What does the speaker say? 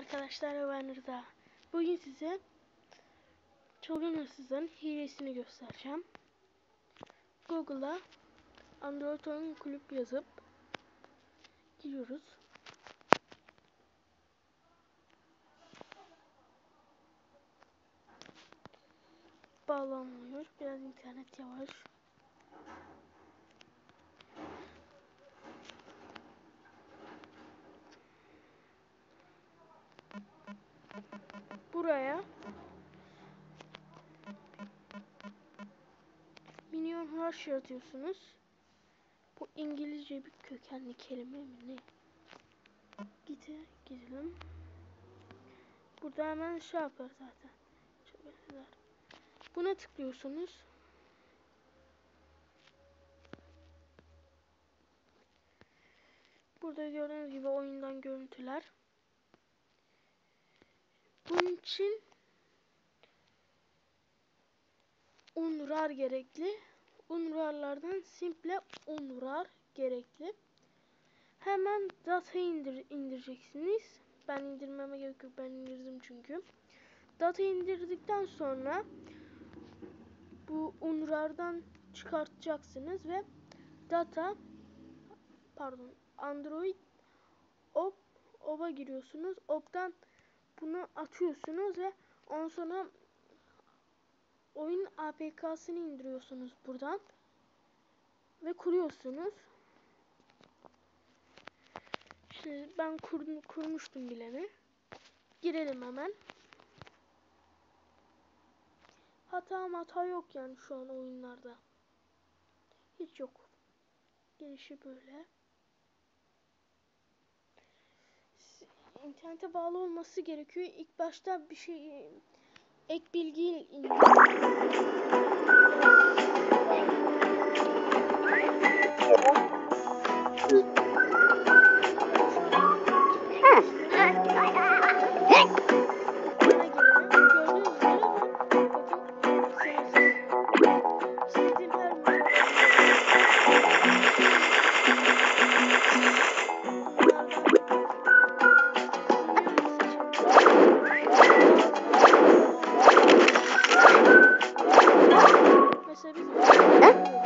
arkadaşlar ben Rıza. Bugün size çılgın hırsızın hilesini göstereceğim. Google'a Android oyun kulüp yazıp giriyoruz. Bağlanmıyor. Biraz internet yavaş. Buraya Minion Rush yazıyorsunuz. Bu İngilizce bir kökenli kelime mi ne? Gide gidelim. Burada hemen şey yapar zaten. Şöyle Buna tıklıyorsunuz. Burada gördüğünüz gibi oyundan görüntüler. Bunun için unrar gerekli. Unrarlardan simple unrar gerekli. Hemen data indir indireceksiniz. Ben indirmeme gerek yok. Ben indirdim çünkü. Data indirdikten sonra bu unrardan çıkartacaksınız ve data pardon Android op oba giriyorsunuz. Op'tan bunu atıyorsunuz ve ondan sonra oyun APK'sını indiriyorsunuz buradan ve kuruyorsunuz. Şimdi ben kur, kurmuştum bileni. Girelim hemen. Hata hata yok yani şu an oyunlarda. Hiç yok. Gelişi böyle. İnternete bağlı olması gerekiyor. İlk başta bir şey ek bilgi arkadaşlar biz...